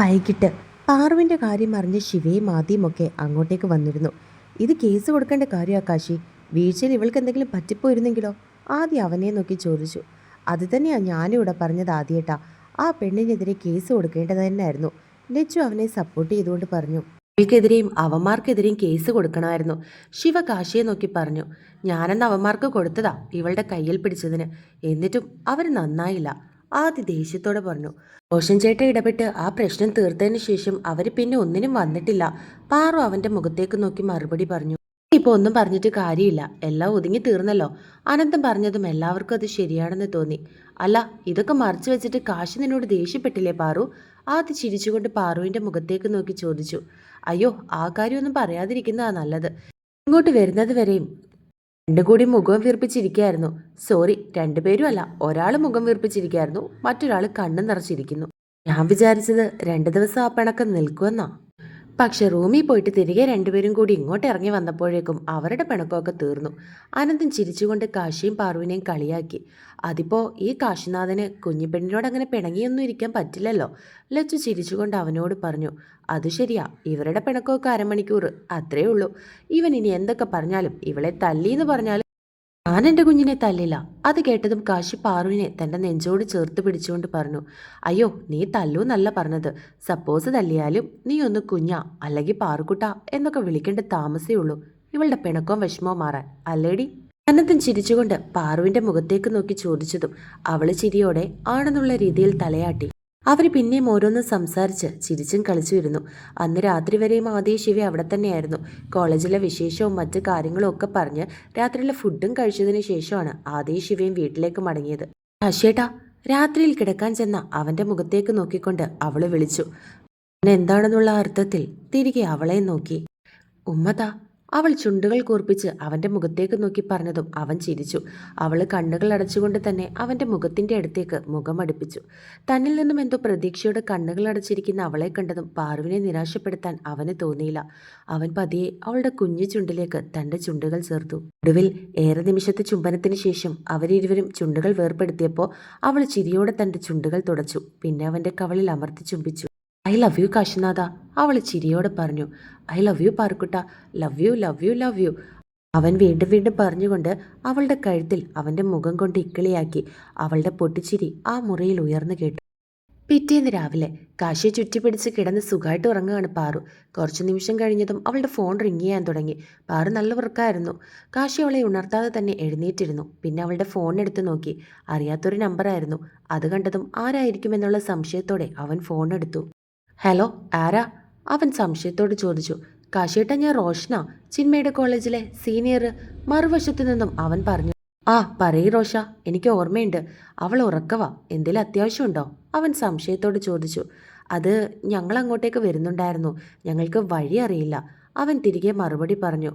വൈകിട്ട് പാറുവിന്റെ കാര്യം അറിഞ്ഞ് ശിവയും ആദ്യമൊക്കെ അങ്ങോട്ടേക്ക് വന്നിരുന്നു. ഇത് കേസ് കൊടുക്കേണ്ട കാര്യമാണ് കാശി വീഴ്ചയിൽ ഇവൾക്ക് എന്തെങ്കിലും പറ്റിപ്പോയിരുന്നെങ്കിലോ? ആദ്യം അവനെ നോക്കി ചോദിച്ചു. അത് തന്നെയാണ് ഞാനിവിടെ പറഞ്ഞത് ആദ്യേട്ടാ. ആ പെണ്ണിനെതിരെ കേസ് കൊടുക്കേണ്ടത് തന്നെയായിരുന്നു. ലച്ചു അവനെ സപ്പോർട്ട് ചെയ്തുകൊണ്ട് പറഞ്ഞു. ഇവൾക്കെതിരെയും അവന്മാർക്കെതിരെയും കേസ് കൊടുക്കണമായിരുന്നു. ശിവ കാശിയെ നോക്കി പറഞ്ഞു. ഞാനെന്ന് അവന്മാർക്ക് കൊടുത്തതാ ഇവളുടെ കയ്യിൽ പിടിച്ചതിന്. എന്നിട്ടും അവർ നന്നായില്ല. ആദ്യ ദേഷ്യത്തോടെ പറഞ്ഞു റോഷൻ ചേട്ടൻ ഇടപെട്ട് ആ പ്രശ്നം തീർത്തതിന് ശേഷം അവർ പിന്നെ ഒന്നിനും വന്നിട്ടില്ല. പാറു അവന്റെ മുഖത്തേക്ക് നോക്കി മറുപടി പറഞ്ഞു ഇപ്പൊ ഒന്നും പറഞ്ഞിട്ട് കാര്യമില്ല. എല്ലാം ഒതുങ്ങി തീർന്നല്ലോ. അനന്തം പറഞ്ഞതും എല്ലാവർക്കും അത് ശരിയാണെന്ന് തോന്നി. അല്ല ഇതൊക്കെ മറച്ചു വെച്ചിട്ട് കാശി നിന്നോട് ദേഷ്യപ്പെട്ടില്ലേ പാറു? ആത് ചിരിച്ചുകൊണ്ട് പാറുവിന്റെ മുഖത്തേക്ക് നോക്കി ചോദിച്ചു അയ്യോ ആ കാര്യമൊന്നും പറയാതിരിക്കുന്നതാ നല്ലത്. ഇങ്ങോട്ട് വരുന്നത് വരെയും രണ്ടു കൂടി മുഖം വീർപ്പിച്ചിരിക്കുകയായിരുന്നു സോറി രണ്ടുപേരും അല്ല ഒരാൾ മുഖം വീർപ്പിച്ചിരിക്കുകയായിരുന്നു മറ്റൊരാൾ കണ്ണു നിറച്ചിരിക്കുന്നു. ഞാൻ വിചാരിച്ചത് രണ്ടു ദിവസം ആ പിണക്കം നിൽക്കുമെന്നാ. പക്ഷെ റൂമിൽ പോയിട്ട് തിരികെ രണ്ടുപേരും കൂടി ഇങ്ങോട്ട് ഇറങ്ങി വന്നപ്പോഴേക്കും അവരുടെ പിണക്കമൊക്കെ തീർന്നു. അനന്തൻ ചിരിച്ചുകൊണ്ട് കാശിയും പാർവിനെയും കളിയാക്കി. അതിപ്പോൾ ഈ കാശിനാഥന് കുഞ്ഞിപ്പെണ്ണിനോട് അങ്ങനെ പിണങ്ങിയൊന്നും ഇരിക്കാൻ പറ്റില്ലല്ലോ? ലച്ചു ചിരിച്ചുകൊണ്ട് അവനോട് പറഞ്ഞു അത് ശരിയാ ഇവരുടെ പിണക്കമൊക്കെ അരമണിക്കൂർ അത്രേ ഉള്ളൂ. ഇവൻ ഇനി എന്തൊക്കെ പറഞ്ഞാലും ഇവളെ തല്ലിയെന്ന് പറഞ്ഞാലും ഞാൻ എന്റെ കുഞ്ഞിനെ തല്ലില്ല. അത് കേട്ടതും കാശി പാറുവിനെ തന്റെ നെഞ്ചോട് ചേർത്ത് പിടിച്ചുകൊണ്ട് പറഞ്ഞു അയ്യോ നീ തല്ലൂ എന്നല്ല പറഞ്ഞത്. സപ്പോസ് തല്ലിയാലും നീ ഒന്ന് കുഞ്ഞ അല്ലെങ്കിൽ പാറുക്കുട്ട എന്നൊക്കെ വിളിക്കേണ്ട താമസേ ഉള്ളൂ. ഇവളുടെ പിണക്കവും വിഷമവും മാറാൻ. അല്ലേടി? അനന്തൻ ചിരിച്ചുകൊണ്ട് പാറുവിന്റെ മുഖത്തേക്ക് നോക്കി ചോദിച്ചതും അവൾ ചിരിയോടെ ആണെന്നുള്ള രീതിയിൽ തലയാട്ടി. അവർ പിന്നെയും ഓരോന്ന് സംസാരിച്ച് ചിരിച്ചും കളിച്ചുമിരുന്നു അന്ന് രാത്രി വരെയും ആദ്യ ശിവ അവിടെ തന്നെയായിരുന്നു. കോളേജിലെ വിശേഷവും മറ്റ് കാര്യങ്ങളും ഒക്കെ പറഞ്ഞ് രാത്രിയിലെ ഫുഡും കഴിച്ചതിന് ശേഷമാണ് ആദ്യ ശിവയും വീട്ടിലേക്ക് മടങ്ങിയത്. അശേട്ടാ രാത്രിയിൽ കിടക്കാൻ ചെന്ന അവന്റെ മുഖത്തേക്ക് നോക്കിക്കൊണ്ട് അവൾ വിളിച്ചു. അവൻ എന്താണെന്നുള്ള അർത്ഥത്തിൽ തിരികെ അവളെ നോക്കി. ഉമ്മതാ അവൾ ചുണ്ടുകൾ കൂർപ്പിച്ച് അവന്റെ മുഖത്തേക്ക് നോക്കി പറഞ്ഞതും അവൻ ചിരിച്ചു. അവൾ കണ്ണുകൾ അടച്ചുകൊണ്ട് തന്നെ അവന്റെ മുഖത്തിന്റെ അടുത്തേക്ക് മുഖം അടുപ്പിച്ചു. തന്നിൽ നിന്നും എന്തോ പ്രതീക്ഷയോടെ കണ്ണുകൾ അടച്ചിരിക്കുന്ന അവളെ കണ്ടതും പാറുവിനെ നിരാശപ്പെടുത്താൻ അവന് തോന്നിയില്ല. അവൻ പതിയെ അവളുടെ കുഞ്ഞു ചുണ്ടിലേക്ക് തന്റെ ചുണ്ടുകൾ ചേർത്തു. ഒടുവിൽ ഏറെ നിമിഷത്തെ ചുംബനത്തിന് ശേഷം അവരിരുവരും ചുണ്ടുകൾ വേർപ്പെടുത്തിയപ്പോൾ അവൾ ചിരിയോടെ തന്റെ ചുണ്ടുകൾ തുടച്ചു. പിന്നെ അവന്റെ കവളിൽ അമർത്തി ചുംബിച്ചു. ഐ ലവ് യു കാശിനാഥ. അവൾ ചിരിയോടെ പറഞ്ഞു. I love you പാർക്കുട്ട love you love you love you അവൻ വീണ്ടും വീണ്ടും പറഞ്ഞുകൊണ്ട് അവളുടെ കഴുത്തിൽ അവന്റെ മുഖം കൊണ്ട് ഇക്കിളിയാക്കി. അവളുടെ പൊട്ടിച്ചിരി ആ മുറിയിൽ ഉയർന്നു കേട്ടു. പിറ്റേന്ന് രാവിലെ കാശിയെ ചുറ്റിപ്പിടിച്ച് കിടന്ന് സുഖമായിട്ട് ഉറങ്ങുകയാണ് പാറു. കുറച്ച് നിമിഷം കഴിഞ്ഞതും അവളുടെ ഫോൺ റിങ് ചെയ്യാൻ തുടങ്ങി. പാറു നല്ല ഉറക്കായിരുന്നു. കാശി അവളെ ഉണർത്താതെ തന്നെ എഴുന്നേറ്റിരുന്നു. പിന്നെ അവളുടെ ഫോൺ എടുത്ത് നോക്കി. അറിയാത്തൊരു നമ്പറായിരുന്നു. അത് കണ്ടതും ആരായിരിക്കുമെന്നുള്ള സംശയത്തോടെ അവൻ ഫോൺ എടുത്തു. ഹലോ ആരാ? അവൻ സംശയത്തോട് ചോദിച്ചു. കാശിയേട്ട ഞാൻ റോഷന ചിന്മയുടെ കോളേജിലെ സീനിയർ. മറുവശത്തു നിന്നും അവൻ പറഞ്ഞു. ആ പറയ് റോഷ എനിക്ക് ഓർമ്മയുണ്ട്. അവൾ ഉറക്കവാ എന്തെങ്കിലും അത്യാവശ്യമുണ്ടോ? അവൻ സംശയത്തോട് ചോദിച്ചു. അത് ഞങ്ങൾ അങ്ങോട്ടേക്ക് വരുന്നുണ്ടായിരുന്നു. ഞങ്ങൾക്ക് വഴി അറിയില്ല. അവൻ തിരികെ മറുപടി പറഞ്ഞു.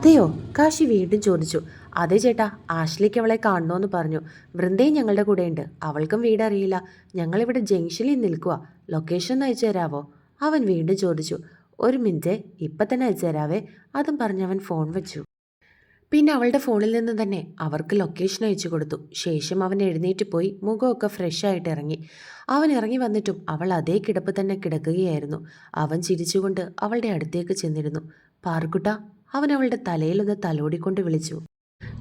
അതെയോ? കാശി വീണ്ടും ചോദിച്ചു. അതെ ചേട്ടാ ആഷ്ലിക്ക് അവളെ കാണണമെന്ന് പറഞ്ഞു. വൃന്ദയും ഞങ്ങളുടെ കൂടെയുണ്ട്. അവൾക്കും വീടറിയില്ല. ഞങ്ങളിവിടെ ജംഗ്ഷനിൽ നിൽക്കുക ലൊക്കേഷൻ അയച്ചു തരാവോ? അവൻ വീണ്ടും ചോദിച്ചു. ഒരു മിനിറ്റ് ഇപ്പം തന്നെ അയച്ചു തരാവേ. അതും പറഞ്ഞ് അവൻ ഫോൺ വെച്ചു. പിന്നെ അവളുടെ ഫോണിൽ നിന്ന് തന്നെ അവർക്ക് ലൊക്കേഷൻ അയച്ചു കൊടുത്തു. ശേഷം അവൻ എഴുന്നേറ്റ് പോയി മുഖമൊക്കെ ഫ്രഷ് ആയിട്ട് ഇറങ്ങി. അവൻ ഇറങ്ങി വന്നിട്ടും അവൾ അതേ കിടപ്പ് തന്നെ കിടക്കുകയായിരുന്നു. അവൻ ചിരിച്ചുകൊണ്ട് അവളുടെ അടുത്തേക്ക് ചെന്നിരുന്നു. പാർക്കുട്ട അവൻ അവളുടെ തലയിലൊന്ന് തലോടിക്കൊണ്ട് വിളിച്ചു.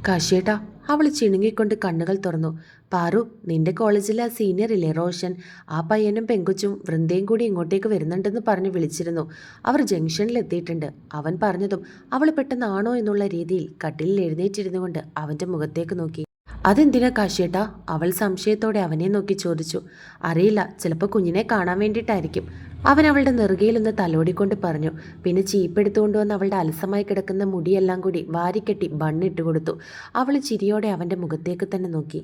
കാശിയേട്ടാ അവൾ ചിണുങ്ങിക്കൊണ്ട് കണ്ണുകൾ തുറന്നു. പാറു നിന്റെ കോളേജിലെ ആ സീനിയർ ഇല്ലേ റോഷൻ? ആ പയ്യനും പെങ്കുച്ചും വൃന്ദയും കൂടി ഇങ്ങോട്ടേക്ക് വരുന്നുണ്ടെന്ന് പറഞ്ഞ് വിളിച്ചിരുന്നു. അവർ ജംഗ്ഷനിൽ എത്തിയിട്ടുണ്ട് അവൻ പറഞ്ഞതും അവൾ പെട്ടെന്നാണോ എന്നുള്ള രീതിയിൽ കട്ടിലിൽ എഴുന്നേറ്റിരുന്നു കൊണ്ട് അവന്റെ മുഖത്തേക്ക് നോക്കി. അതെന്തിനാ കാശിയേട്ടാ? അവൾ സംശയത്തോടെ അവനെ നോക്കി ചോദിച്ചു. അറിയില്ല ചിലപ്പോൾ കുഞ്ഞിനെ കാണാൻ വേണ്ടിയിട്ടായിരിക്കും. അവൻ അവളുടെ നെറുകയിലൊന്ന് തലോടിക്കൊണ്ട് പറഞ്ഞു. പിന്നെ ചീപ്പെടുത്തുകൊണ്ട് വന്ന് അവളുടെ അലസമായി കിടക്കുന്ന മുടിയെല്ലാം കൂടി വാരിക്കെട്ടി ബണ്ണിട്ട് കൊടുത്തു അവൾ ചിരിയോടെ അവന്റെ മുഖത്തേക്ക് തന്നെ നോക്കി.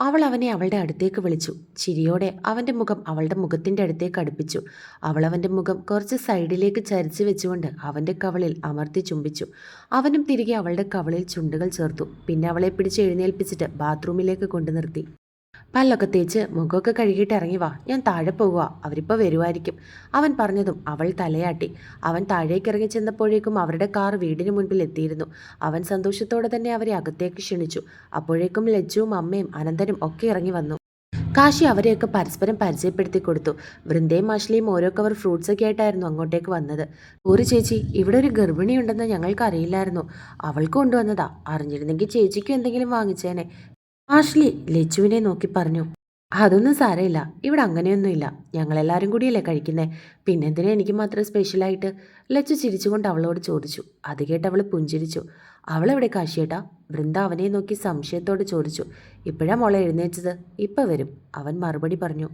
അവൾ അവനെ അവളുടെ അടുത്തേക്ക് വിളിച്ചു. ചിരിയോടെ അവന്റെ മുഖം അവളുടെ മുഖത്തിന്റെ അടുത്തേക്ക് അടുപ്പിച്ചു. അവൾ അവന്റെ മുഖം കുറച്ച് സൈഡിലേക്ക് ചരിച്ചു വെച്ചുകൊണ്ട് അവന്റെ കവളിൽ അമർത്തി ചുംബിച്ചു. അവനും തിരികെ അവളുടെ കവളിൽ ചുണ്ടുകൾ ചേർത്തു. പിന്നെ അവളെ പിടിച്ച് എഴുന്നേൽപ്പിച്ചിട്ട് ബാത്റൂമിലേക്ക് കൊണ്ടു നിർത്തി പല്ലൊക്കെ തേച്ച് മുഖമൊക്കെ കഴുകിയിട്ട് ഇറങ്ങി വാ. ഞാൻ താഴെ പോകുക അവരിപ്പോൾ വരുമായിരിക്കും അവൻ പറഞ്ഞതും അവൾ തലയാട്ടി. അവൻ താഴേക്ക് ഇറങ്ങി ചെന്നപ്പോഴേക്കും അവരുടെ കാർ വീടിന് മുൻപിൽ എത്തിയിരുന്നു. അവൻ സന്തോഷത്തോടെ തന്നെ അവരെ അകത്തേക്ക് ക്ഷണിച്ചു. അപ്പോഴേക്കും ലജ്ജുവും അമ്മയും അനന്തരും ഒക്കെ ഇറങ്ങി വന്നു. കാശി അവരെയൊക്കെ പരസ്പരം പരിചയപ്പെടുത്തി കൊടുത്തു. വൃന്ദയും ആശ്ലിയും ഓരോ കവർ ഫ്രൂട്ട്സ് ഒക്കെ ആയിട്ടായിരുന്നു അങ്ങോട്ടേക്ക് വന്നത്. ഒരു ചേച്ചി ഇവിടെ ഒരു ഗർഭിണി ഉണ്ടെന്ന് ഞങ്ങൾക്ക് അറിയില്ലായിരുന്നു. അവൾക്ക് കൊണ്ടുവന്നതാ. അറിഞ്ഞിരുന്നെങ്കിൽ ചേച്ചിക്കും എന്തെങ്കിലും വാങ്ങിച്ചേനെ. ആഷ്ലി ലച്ചുവിനെ നോക്കി പറഞ്ഞു. അതൊന്നും സാരമില്ല. ഇവിടെ അങ്ങനെയൊന്നുമില്ല. ഞങ്ങളെല്ലാവരും കൂടിയല്ലേ കഴിക്കുന്നേ. പിന്നെന്തിനാ എനിക്ക് മാത്രം സ്പെഷ്യലായിട്ട്? ലച്ചു ചിരിച്ചുകൊണ്ട് അവളോട് ചോദിച്ചു. അത് കേട്ട് അവൾ പുഞ്ചിരിച്ചു. അവളെവിടെ കാശിയേട്ടാ? വൃന്ദ അവനെ നോക്കി സംശയത്തോട് ചോദിച്ചു. ഇപ്പോഴാ മോളെ എഴുന്നേറ്റത്? ഇപ്പം വരും. അവൻ മറുപടി പറഞ്ഞു.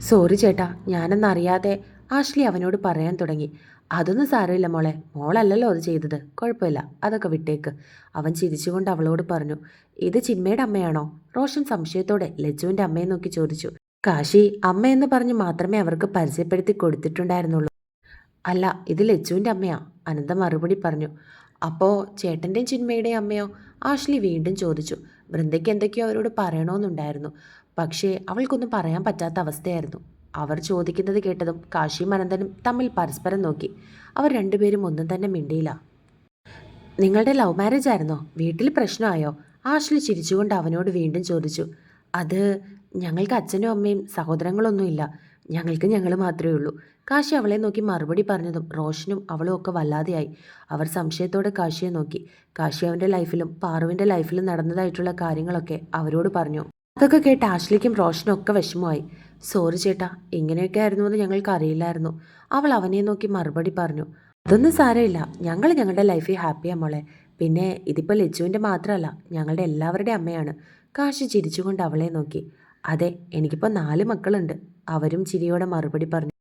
സോറി ചേട്ടാ. ഞാനെന്നറിയാതെ ആഷ്ലി അവനോട് പറയാൻ തുടങ്ങി. അതൊന്നും സാരമില്ല മോളെ. മോളല്ലല്ലോ അത് ചെയ്തത്. കുഴപ്പമില്ല. അതൊക്കെ വിട്ടേക്ക്. അവൻ ചിരിച്ചുകൊണ്ട് അവളോട് പറഞ്ഞു ഇത് ചിന്മയുടെ അമ്മയാണോ? റോഷൻ സംശയത്തോടെ ലജുവിന്റെ അമ്മയെ നോക്കി ചോദിച്ചു കാശി അമ്മയെന്ന് പറഞ്ഞ് മാത്രമേ അവർക്ക് പരിചയപ്പെടുത്തി കൊടുത്തിട്ടുണ്ടായിരുന്നുള്ളൂ. അല്ല ഇത് ലജുവിന്റെ അമ്മയാ അനന്ത മറുപടി പറഞ്ഞു. അപ്പോൾ ചേട്ടന്റെയും ചിന്മയുടെയും അമ്മയോ? ആഷ്ലി വീണ്ടും ചോദിച്ചു. വൃന്ദയ്ക്ക് എന്തൊക്കെയോ അവരോട് പറയണമെന്നുണ്ടായിരുന്നു പക്ഷേ അവൾക്കൊന്നും പറയാൻ പറ്റാത്ത അവസ്ഥയായിരുന്നു. അവർ ചോദിക്കുന്നത് കേട്ടതും കാശിയും അനന്തനും തമ്മിൽ പരസ്പരം നോക്കി. അവർ രണ്ടുപേരും ഒന്നും തന്നെ മിണ്ടിയില്ല. നിങ്ങളുടെ ലവ് മാരേജ് ആയിരുന്നോ? വീട്ടിൽ പ്രശ്നമായോ? ആഷ്ലി ചിരിച്ചുകൊണ്ട് അവനോട് വീണ്ടും ചോദിച്ചു. അത് ഞങ്ങൾക്ക് അച്ഛനും അമ്മയും സഹോദരങ്ങളൊന്നുമില്ല ഞങ്ങൾക്ക് ഞങ്ങൾ മാത്രമേ ഉള്ളൂ. കാശി അവളെ നോക്കി മറുപടി പറഞ്ഞതും റോഷനും അവളും ഒക്കെ വല്ലാതെയായി. അവർ സംശയത്തോടെ കാശിയെ നോക്കി. കാശി അവന്റെ ലൈഫിലും പാറുവിന്റെ ലൈഫിലും നടന്നതായിട്ടുള്ള കാര്യങ്ങളൊക്കെ അവരോട് പറഞ്ഞു. അതൊക്കെ കേട്ട് ആഷ്ലിക്കും റോഷനും ഒക്കെ വിഷമമായി. സോറി ചേട്ടാ ഇങ്ങനെയൊക്കെ ആയിരുന്നു എന്ന് ഞങ്ങൾക്ക് അറിയില്ലായിരുന്നു. അവൾ അവനെ നോക്കി മറുപടി പറഞ്ഞു അതൊന്നും സാരമില്ല ഞങ്ങൾ ഞങ്ങളുടെ ലൈഫിൽ ഹാപ്പിയാ മോളെ. പിന്നെ ഇതിപ്പോൾ ലച്ചുവിന്റെ മാത്രമല്ല ഞങ്ങളുടെ എല്ലാവരുടെയും അമ്മയാണ്. കാശി ചിരിച്ചുകൊണ്ട് അവളെ നോക്കി അതെ എനിക്കിപ്പോൾ നാല് മക്കളുണ്ട്. അവരും ചിരിയോടെ മറുപടി പറഞ്ഞു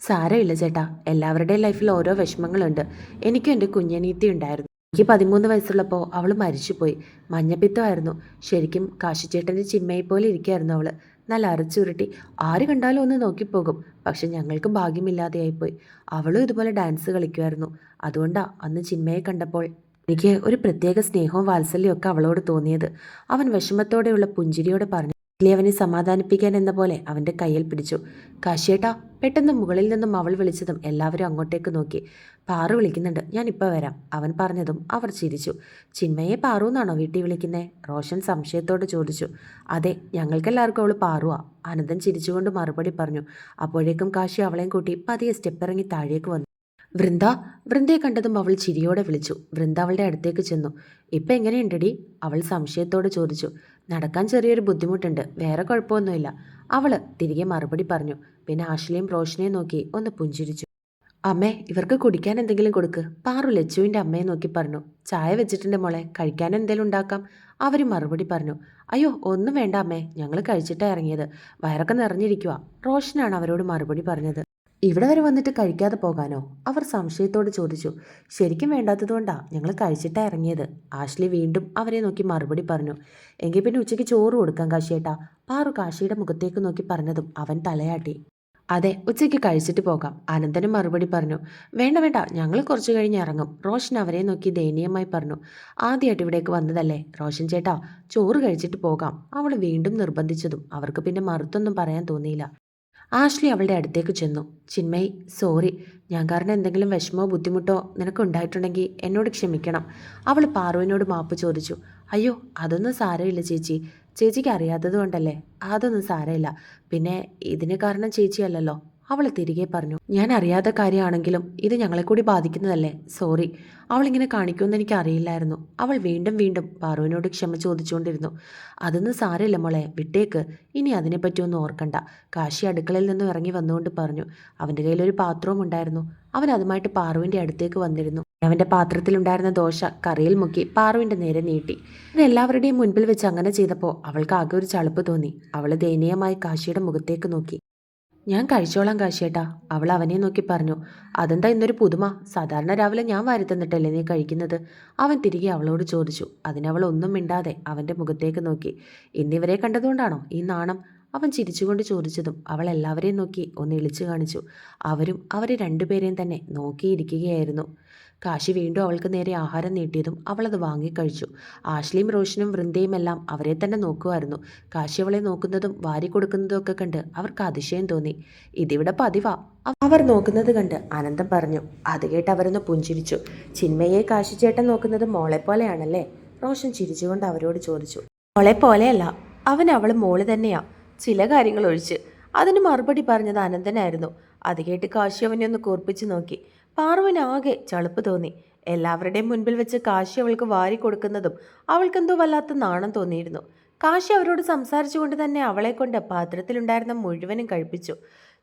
സാരമില്ല ചേട്ടാ എല്ലാവരുടെയും ലൈഫിൽ ഓരോ വിഷമങ്ങളുണ്ട്. എനിക്കും എന്റെ കുഞ്ഞനീത്തി ഉണ്ടായിരുന്നു. എനിക്ക് പതിമൂന്ന് വയസ്സുള്ളപ്പോൾ അവൾ മരിച്ചുപോയി. മഞ്ഞപ്പിത്തമായിരുന്നു. ശരിക്കും കാശിച്ചേട്ടന്റെ ചിമ്മയെ പോലെ ഇരിക്കുകയായിരുന്നു അവൾ നല്ല അരച്ചുരുട്ടി. ആര് കണ്ടാലും ഒന്ന് നോക്കിപ്പോകും. പക്ഷെ ഞങ്ങൾക്ക് ഭാഗ്യമില്ലാതെയായിപ്പോയി അവളും ഇതുപോലെ ഡാൻസ് കളിക്കുമായിരുന്നു. അതുകൊണ്ടാ അന്ന് ചിന്മയെ കണ്ടപ്പോൾ എനിക്ക് ഒരു പ്രത്യേക സ്നേഹവും വാത്സല്യവും ഒക്കെ അവളോട് തോന്നിയത്. അവൻ വിഷമത്തോടെയുള്ള പുഞ്ചിരിയോടെ പറഞ്ഞു ഇല്ലേ അവനെ സമാധാനിപ്പിക്കാൻ എന്ന പോലെ അവന്റെ കയ്യിൽ പിടിച്ചു. കാശിയേട്ടാ പെട്ടെന്ന് മുകളിൽ നിന്നും അവൾ വിളിച്ചതും എല്ലാവരും അങ്ങോട്ടേക്ക് നോക്കി. പാറു വിളിക്കുന്നുണ്ട്. ഞാൻ ഇപ്പോൾ വരാം. അവൻ പറഞ്ഞതും അവർ ചിരിച്ചു. ചിന്മയെ പാറു എന്നാണോ വീട്ടിൽ വിളിക്കുന്നേ? റോഷൻ സംശയത്തോട് ചോദിച്ചു. അതെ ഞങ്ങൾക്കെല്ലാവർക്കും അവൾ പാറുവാ. അനന്തൻ ചിരിച്ചുകൊണ്ട് മറുപടി പറഞ്ഞു. അപ്പോഴേക്കും കാശി അവളെയും കൂട്ടി പതിയെ സ്റ്റെപ്പ് ഇറങ്ങി താഴേക്ക് വന്നു. വൃന്ദ വൃന്ദയെ കണ്ടതും അവൾ ചിരിയോടെ വിളിച്ചു. വൃന്ദ അവളുടെ അടുത്തേക്ക് ചെന്നു. ഇപ്പം എങ്ങനെയുണ്ടടി? അവൾ സംശയത്തോടെ ചോദിച്ചു. നടക്കാൻ ചെറിയൊരു ബുദ്ധിമുട്ടുണ്ട്. വേറെ കുഴപ്പമൊന്നുമില്ല. അവൾ തിരികെ മറുപടി പറഞ്ഞു. പിന്നെ ആഷിലെയും റോഷനെയും നോക്കി ഒന്ന് പുഞ്ചിരിച്ചു. അമ്മേ ഇവർക്ക് കുടിക്കാൻ എന്തെങ്കിലും കൊടുക്ക്. പാറു ലച്ചുവിന്റെ അമ്മയെ നോക്കി പറഞ്ഞു. ചായ വെച്ചിട്ടുണ്ട് മോളെ. കഴിക്കാൻ എന്തെങ്കിലും ഉണ്ടാക്കാം. അവർ മറുപടി പറഞ്ഞു. അയ്യോ ഒന്നും വേണ്ട അമ്മേ. ഞങ്ങൾ കഴിച്ചിട്ടാണ് ഇറങ്ങിയത്. വയറൊക്കെ നിറഞ്ഞിരിക്കുക റോഷനാണ് അവരോട് മറുപടി പറഞ്ഞത്. ഇവിടെ വരെ വന്നിട്ട് കഴിക്കാതെ പോകാനോ? അവർ സംശയത്തോട് ചോദിച്ചു. ശരിക്കും വേണ്ടാത്തതുകൊണ്ടാണ് ഞങ്ങൾ കഴിച്ചിട്ടാണ് ഇറങ്ങിയത്. ആഷ്ലി വീണ്ടും അവരെ നോക്കി മറുപടി പറഞ്ഞു. എങ്കിൽ പിന്നെ ഉച്ചയ്ക്ക് ചോറ് കൊടുക്കാം കാശിയേട്ടാ. പാറു കാശിയുടെ മുഖത്തേക്ക് നോക്കി പറഞ്ഞതും അവൻ തലയാട്ടി. അതെ ഉച്ചയ്ക്ക് കഴിച്ചിട്ട് പോകാം. അനന്തനും മറുപടി പറഞ്ഞു. വേണ്ട വേണ്ട ഞങ്ങൾ കുറച്ചു കഴിഞ്ഞ് ഇറങ്ങും. റോഷൻ അവരെ നോക്കി ദയനീയമായി പറഞ്ഞു. ആദ്യമായിട്ട് ഇവിടേക്ക് വന്നതല്ലേ? റോഷൻ ചേട്ടാ ചോറ് കഴിച്ചിട്ട് പോകാം. അവൾ വീണ്ടും നിർബന്ധിച്ചതും അവർക്ക് പിന്നെ മറുത്തൊന്നും പറയാൻ തോന്നിയില്ല. ആഷ്ലി അവളുടെ അടുത്തേക്ക് ചെന്നു. ചിന്മയ് സോറി. ഞാൻ കാരണം എന്തെങ്കിലും വിഷമോ ബുദ്ധിമുട്ടോ നിനക്കുണ്ടായിട്ടുണ്ടെങ്കിൽ എന്നോട് ക്ഷമിക്കണം. അവൾ പാറുവിനോട് മാപ്പ് ചോദിച്ചു. അയ്യോ അതൊന്നും സാരമില്ല ചേച്ചി. ചേച്ചിക്ക് അറിയാത്തത് കൊണ്ടല്ലേ? അതൊന്നും സാരമില്ല. പിന്നെ ഇതിന് കാരണം ചേച്ചിയല്ലല്ലോ. അവൾ തിരികെ പറഞ്ഞു ഞാൻ അറിയാത്ത കാര്യമാണെങ്കിലും ഇത് ഞങ്ങളെ കൂടി ബാധിക്കുന്നതല്ലേ? സോറി. അവളിങ്ങനെ കാണിക്കുമെന്ന് എനിക്ക് അറിയില്ലായിരുന്നു. അവൾ വീണ്ടും വീണ്ടും പാറുവിനോട് ക്ഷമ ചോദിച്ചുകൊണ്ടിരുന്നു. അതൊന്നും സാരമില്ല മോളെ. വിട്ടേക്ക്. ഇനി അതിനെപ്പറ്റിയൊന്നും ഓർക്കണ്ട. കാശി അടുക്കളയിൽ നിന്നും ഇറങ്ങി വന്നുകൊണ്ട് പറഞ്ഞു അവന്റെ കയ്യിലൊരു പാത്രവും ഉണ്ടായിരുന്നു. അവൻ അതുമായിട്ട് പാറുവിന്റെ അടുത്തേക്ക് വന്നിരുന്നു. അവന്റെ പാത്രത്തിലുണ്ടായിരുന്ന ദോശ കറിയിൽ മുക്കി പാറുവിന്റെ നേരെ നീട്ടി. എല്ലാവരുടെയും മുൻപിൽ വെച്ച് അങ്ങനെ ചെയ്തപ്പോൾ അവൾക്ക് ആകെ ഒരു ചളുപ്പ് തോന്നി. അവൾ ദയനീയമായി കാശിയുടെ മുഖത്തേക്ക് നോക്കി. ഞാൻ കഴിച്ചോളാം കാശിയേട്ടാ. അവൾ അവനെ നോക്കി പറഞ്ഞു. അതെന്താ ഇന്നൊരു പുതുമ? സാധാരണ രാവിലെ ഞാൻ വാരി നീ കഴിക്കുന്നത്? അവൻ തിരികെ അവളോട് ചോദിച്ചു. അതിനവൾ ഒന്നും മിണ്ടാതെ അവന്റെ മുഖത്തേക്ക് നോക്കി. ഇന്നിവരെ കണ്ടതുകൊണ്ടാണോ ഈ നാണം? അവൻ ചിരിച്ചുകൊണ്ട് ചോദിച്ചതും അവൾ എല്ലാവരെയും നോക്കി ഒന്ന് ഇളിച്ചു കാണിച്ചു. അവരും അവരെ രണ്ടുപേരെയും തന്നെ നോക്കിയിരിക്കുകയായിരുന്നു. കാശി വീണ്ടും അവൾക്ക് നേരെ ആഹാരം നീട്ടിയതും അവളത് വാങ്ങിക്കഴിച്ചു. ആഷ്ലിയും റോഷനും വൃന്ദയും എല്ലാം അവരെ തന്നെ നോക്കുമായിരുന്നു കാശി അവളെ നോക്കുന്നതും വാരി കൊടുക്കുന്നതും ഒക്കെ കണ്ട് അവർക്ക് അതിശയം തോന്നി. ഇതിവിടെ പതിവാ. അവർ നോക്കുന്നത് കണ്ട് ആനന്ദം പറഞ്ഞു. അത് കേട്ട് അവരൊന്ന് പുഞ്ചിരിച്ചു. ചിന്മയെ കാശിച്ചേട്ടൻ നോക്കുന്നത് മോളെ പോലെയാണല്ലേ? റോഷൻ ചിരിച്ചുകൊണ്ട് അവരോട് ചോദിച്ചു. മോളെ പോലെയല്ല. അവൻ അവൾ മോൾ തന്നെയാ. ചില കാര്യങ്ങൾ ഒഴിച്ച് അതിന് മറുപടി പറഞ്ഞത് അനന്തനായിരുന്നു അത് കേട്ട് കാശി അവനെ ഒന്ന് കൂർപ്പിച്ച് നോക്കി. പാറുവിനാകെ ചളുപ്പ് തോന്നി. എല്ലാവരുടെയും മുൻപിൽ വെച്ച് കാശി അവൾക്ക് വാരി കൊടുക്കുന്നതും അവൾക്കെന്തോ വല്ലാത്ത നാണം തോന്നിയിരുന്നു. കാശി അവരോട് സംസാരിച്ചുകൊണ്ട് തന്നെ അവളെ കൊണ്ട് പാത്രത്തിലുണ്ടായിരുന്ന മുഴുവനും കഴിപ്പിച്ചു.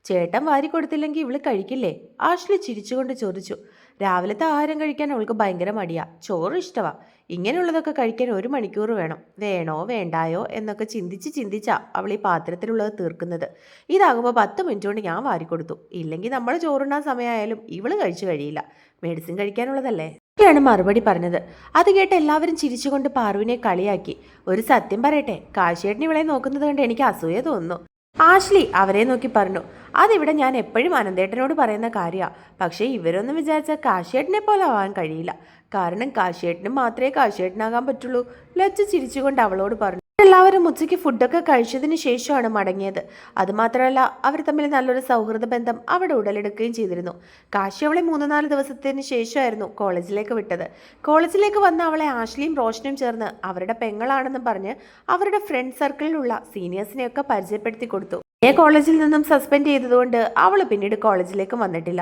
ചേട്ടൻ വാരി കൊടുത്തില്ലെങ്കിൽ ഇവൾ കഴിക്കില്ലേ? ആഷ്ലി ചിരിച്ചുകൊണ്ട് ചോദിച്ചു. രാവിലത്തെ ആഹാരം കഴിക്കാൻ അവൾക്ക് ഭയങ്കര മടിയാ. ചോറ് ഇഷ്ടവാ. ഇങ്ങനെയുള്ളതൊക്കെ കഴിക്കാൻ ഒരു മണിക്കൂർ വേണം. വേണോ വേണ്ടായോ എന്നൊക്കെ ചിന്തിച്ച് ചിന്തിച്ചാ അവൾ ഈ പാത്രത്തിലുള്ളത് തീർക്കുന്നത്. ഇതാകുമ്പോൾ പത്ത് മിനിറ്റ് കൊണ്ട് ഞാൻ വാരിക്കൊടുത്തു. ഇല്ലെങ്കിൽ നമ്മൾ ചോറുണ്ണാൻ സമയമായാലും ഇവൾ കഴിച്ചു കഴിയില്ല. മെഡിസിൻ കഴിക്കാനുള്ളതല്ലേ? ാണ് മറുപടി പറഞ്ഞത്. അത് കേട്ട് എല്ലാവരും ചിരിച്ചുകൊണ്ട് പാർവിനെ കളിയാക്കി. ഒരു സത്യം പറയട്ടെ കാശിയേട്ടൻ ഇവളെ നോക്കുന്നത് കൊണ്ട് എനിക്ക് അസൂയ തോന്നുന്നു. ആഷ്ലി അവരെ നോക്കി പറഞ്ഞു. അതിവിടെ ഞാൻ എപ്പോഴും അനന്തേട്ടനോട് പറയുന്ന കാര്യമാണ് പക്ഷേ ഇവരൊന്നും വിചാരിച്ചാൽ കാശിയേട്ടനെ പോലെ ആവാൻ കഴിയില്ല. കാരണം കാശിയേട്ടന് മാത്രമേ കാശിയേട്ടനാകാൻ പറ്റുള്ളൂ. ലജ്ജ ചിരിച്ചുകൊണ്ട് അവളോട് പറഞ്ഞു. എല്ലാവരും ഉച്ചയ്ക്ക് ഫുഡൊക്കെ കഴിച്ചതിന് ശേഷമാണ് മടങ്ങിയത്. അതുമാത്രമല്ല അവർ തമ്മിൽ നല്ലൊരു സൗഹൃദ ബന്ധം അവിടെ ഉടലെടുക്കുകയും ചെയ്തിരുന്നു. കാശി അവളെ മൂന്ന് നാല് ദിവസത്തിന് ശേഷമായിരുന്നു കോളേജിലേക്ക് വിട്ടത്. കോളേജിലേക്ക് വന്ന അവളെ ആഷ്ലിയും റോഷനും ചേർന്ന് അവരുടെ പെങ്ങളാണെന്ന് പറഞ്ഞ് അവരുടെ ഫ്രണ്ട് സർക്കിളിലുള്ള സീനിയേഴ്സിനെയൊക്കെ പരിചയപ്പെടുത്തി കൊടുത്തു. എ കോളേജിൽ നിന്നും സസ്പെൻഡ് ചെയ്തതുകൊണ്ട് അവൾ പിന്നീട് കോളേജിലേക്ക് വന്നിട്ടില്ല.